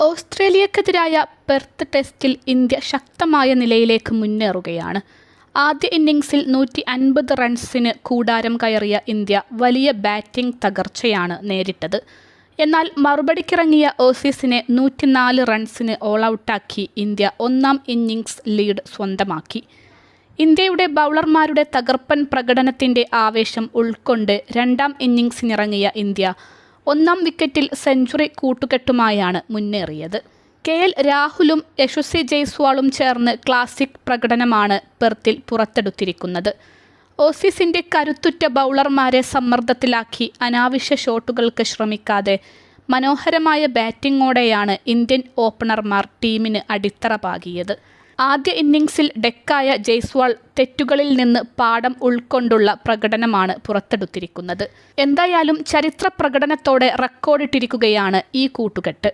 ഓസ്ട്രേലിയക്കെതിരായ Perth ടെസ്റ്റിൽ India ശക്തമായ നിലയിലേക്ക് മുന്നേറുകയാണ്. ആദ്യ ഇന്നിംഗ്സിൽ നൂറ്റി അൻപത് റൺസിന് കൂടാരം കയറിയ ഇന്ത്യ വലിയ ബാറ്റിംഗ് തകർച്ചയാണ് നേരിട്ടത്. എന്നാൽ മറുപടിക്കിറങ്ങിയ ഓസീസിനെ നൂറ്റിനാല് റൺസിന് ഓൾ ഔട്ടാക്കി ഇന്ത്യ ഒന്നാം ഇന്നിംഗ്സ് ലീഡ് സ്വന്തമാക്കി. ഇന്ത്യയുടെ ബൗളർമാരുടെ തകർപ്പൻ പ്രകടനത്തിന്റെ ആവേശം ഉൾക്കൊണ്ട് രണ്ടാം ഇന്നിംഗ്സിനിറങ്ങിയ ഇന്ത്യ ഒന്നാം വിക്കറ്റിൽ സെഞ്ചുറി കൂട്ടുകെട്ടുമായാണ് മുന്നേറിയത്. കെ എൽ രാഹുലും യശസ്വി ജയ്സ്വാളും ചേർന്ന് ക്ലാസിക് പ്രകടനമാണ് പെർത്തിൽ പുറത്തെടുത്തിരിക്കുന്നത്. ഓസീസിന്റെ കരുത്തുറ്റ ബൗളർമാരെ സമ്മർദ്ദത്തിലാക്കി അനാവശ്യ ഷോട്ടുകൾക്ക് ശ്രമിക്കാതെ മനോഹരമായ ബാറ്റിങ്ങോടെയാണ് ഇന്ത്യൻ ഓപ്പണർമാർ ടീമിന് അടിത്തറ പാകിയത്. ആദ്യ ഇന്നിങ്സിൽ ഡെക്കായ ജയ്സ്വാൾ തെറ്റുകളിൽ നിന്ന് പാഠം ഉൾക്കൊണ്ടുള്ള പ്രകടനമാണ് പുറത്തെടുത്തിരിക്കുന്നത്. എന്തായാലും ചരിത്ര പ്രകടനത്തോടെ റെക്കോർഡിട്ടിരിക്കുകയാണ് ഈ കൂട്ടുകെട്ട്.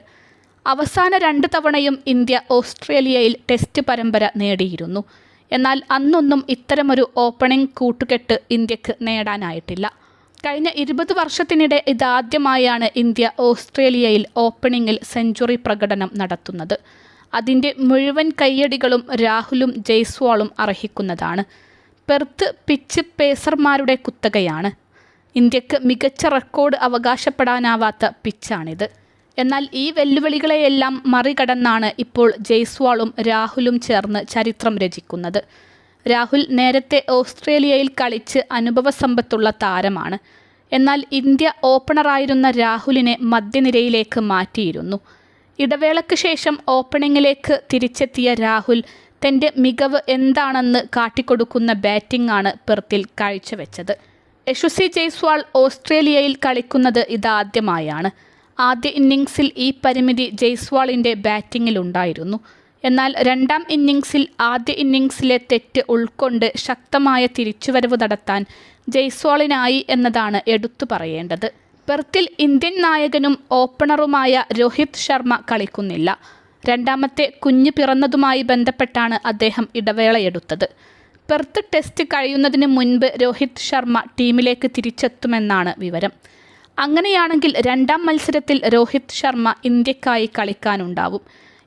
അവസാന രണ്ട് തവണയും ഇന്ത്യ ഓസ്ട്രേലിയയിൽ ടെസ്റ്റ് പരമ്പര നേടിയിരുന്നു. എന്നാൽ അന്നൊന്നും ഇത്തരമൊരു ഓപ്പണിംഗ് കൂട്ടുകെട്ട് ഇന്ത്യയ്ക്ക് നേടാനായിട്ടില്ല. കഴിഞ്ഞ ഇരുപത് വർഷത്തിനിടെ ഇതാദ്യമായാണ് ഇന്ത്യ ഓസ്ട്രേലിയയിൽ ഓപ്പണിംഗിൽ സെഞ്ചുറി പ്രകടനം നടത്തുന്നത്. അതിന്റെ മുഴുവൻ കയ്യടികളും രാഹുലും ജയ്സ്വാളും അർഹിക്കുന്നതാണ്. പെർത്ത് പിച്ച് പേസർമാരുടെ കുത്തകയാണ്. ഇന്ത്യയ്ക്ക് മികച്ച റെക്കോർഡ് അവകാശപ്പെടാനാവാത്ത പിച്ചാണിത്. എന്നാൽ ഈ വെല്ലുവിളികളെയെല്ലാം മറികടന്നാണ് ഇപ്പോൾ ജയ്സ്വാളും രാഹുലും ചേർന്ന് ചരിത്രം രചിക്കുന്നത്. രാഹുൽ നേരത്തെ ഓസ്ട്രേലിയയിൽ കളിച്ച് അനുഭവ സമ്പത്തുള്ള താരമാണ്. എന്നാൽ ഇന്ത്യ ഓപ്പണറായിരുന്ന രാഹുലിനെ മധ്യനിരയിലേക്ക് മാറ്റിയിരുന്നു. ഇടവേളയ്ക്ക് ശേഷം ഓപ്പണിങ്ങിലേക്ക് തിരിച്ചെത്തിയ രാഹുൽ തന്റെ മികവ് എന്താണെന്ന് കാട്ടിക്കൊടുക്കുന്ന ബാറ്റിംഗ് ആണ് പെർത്തിൽ കാഴ്ചവെച്ചത്. യശുസി ജയ്സ്വാൾ ഓസ്ട്രേലിയയിൽ കളിക്കുന്നത് ഇതാദ്യമായാണ്. ആദ്യ ഇന്നിങ്സിൽ ഈ പരിമിതി ജയ്സ്വാളിന്റെ ബാറ്റിങ്ങിലുണ്ടായിരുന്നു എന്നാൽ രണ്ടാം ഇന്നിങ്സിൽ ആദ്യ ഇന്നിങ്സിലെ തെറ്റ് ഉൾക്കൊണ്ട് ശക്തമായ തിരിച്ചുവരവ് നടത്താൻ ജയ്സ്വാളിനായി എന്നതാണ് എടുത്തു പറയേണ്ടത്. പെർത്തിൽ ഇന്ത്യൻ നായകനും ഓപ്പണറുമായ രോഹിത് ശർമ്മ കളിക്കുന്നില്ല. രണ്ടാമത്തെ കുഞ്ഞ് പിറന്നതുമായി ബന്ധപ്പെട്ടാണ് അദ്ദേഹം ഇടവേളയെടുത്തത്. പെർത്ത് ടെസ്റ്റ് കഴിയുന്നതിന് മുൻപ് രോഹിത് ശർമ്മ ടീമിലേക്ക് തിരിച്ചെത്തുമെന്നാണ് വിവരം. അങ്ങനെയാണെങ്കിൽ രണ്ടാം മത്സരത്തിൽ രോഹിത് ശർമ്മ ഇന്ത്യക്കായി കളിക്കാനുണ്ടാവും.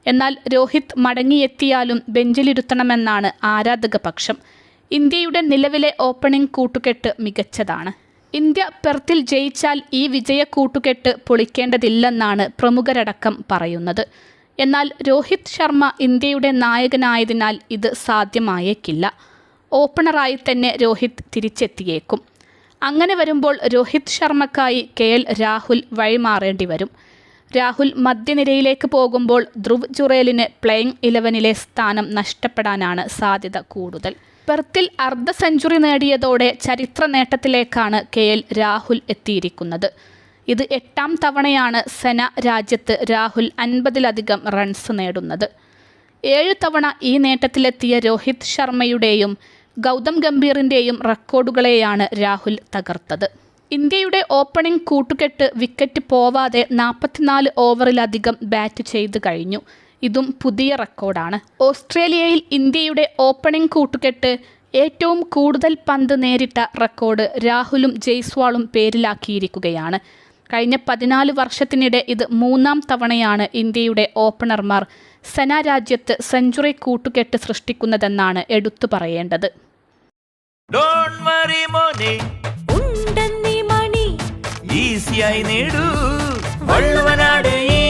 എന്നാൽ രോഹിത് മടങ്ങിയെത്തിയാലും ബെഞ്ചിലിരുത്തണമെന്നാണ് ആരാധക പക്ഷം ഇന്ത്യയുടെ നിലവിലെ ഓപ്പണിംഗ് കൂട്ടുകെട്ട് മികച്ചതാണ്. ഇന്ത്യ പെർത്തിൽ ജയിച്ചാൽ ഈ വിജയ കൂട്ടുകെട്ട് പൊളിക്കേണ്ടതില്ലെന്നാണ് പ്രമുഖരടക്കം പറയുന്നത്. എന്നാൽ രോഹിത് ശർമ്മ ഇന്ത്യയുടെ നായകനായതിനാൽ ഇത് സാധ്യമായേക്കില്ല. ഓപ്പണറായി തന്നെ രോഹിത് തിരിച്ചെത്തിയേക്കും. അങ്ങനെ വരുമ്പോൾ രോഹിത് ശർമ്മക്കായി കെ എൽ രാഹുൽ വഴിമാറേണ്ടി വരും. രാഹുൽ മധ്യനിരയിലേക്ക് പോകുമ്പോൾ ധ്രുവ് ജുറേലിന് പ്ലേയിങ് ഇലവനിലെ സ്ഥാനം നഷ്ടപ്പെടാനാണ് സാധ്യത കൂടുതൽ. പെർത്തിൽ അർദ്ധ സെഞ്ചുറി നേടിയതോടെ ചരിത്ര നേട്ടത്തിലേക്കാണ് കെ എൽ രാഹുൽ എത്തിയിരിക്കുന്നത്. ഇത് എട്ടാം തവണയാണ് സെന രാജ്യത്ത് രാഹുൽ അൻപതിലധികം റൺസ് നേടുന്നത്. ഏഴ് തവണ ഈ നേട്ടത്തിലെത്തിയ രോഹിത് ശർമ്മയുടെയും ഗൗതം ഗംഭീറിന്റെയും റെക്കോർഡുകളെയാണ് രാഹുൽ തകർത്തത്. ഇന്ത്യയുടെ ഓപ്പണിംഗ് കൂട്ടുകെട്ട് വിക്കറ്റ് പോവാതെ നാൽപ്പത്തിനാല് ഓവറിലധികം ബാറ്റ് ചെയ്ത് കഴിഞ്ഞു. ഇതും പുതിയ റെക്കോർഡാണ്. ഓസ്ട്രേലിയയിൽ ഇന്ത്യയുടെ ഓപ്പണിംഗ് കൂട്ടുകെട്ട് ഏറ്റവും കൂടുതൽ പന്ത് നേരിട്ട റെക്കോർഡ് രാഹുലും ജയ്സ്വാളും പേരിലാക്കിയിരിക്കുകയാണ്. കഴിഞ്ഞ പതിനാല് വർഷത്തിനിടെ ഇത് മൂന്നാം തവണയാണ് ഇന്ത്യയുടെ ഓപ്പണർമാർ സെന രാജ്യത്ത് സെഞ്ചുറി കൂട്ടുകെട്ട് സൃഷ്ടിക്കുന്നതെന്നാണ് എടുത്തു പറയേണ്ടത്. ഡോൺ വറി മോനെ. ഉണ്ടെന്നീ മണി. ഈസിയായി നേടൂ. വള്ളുവനാട്.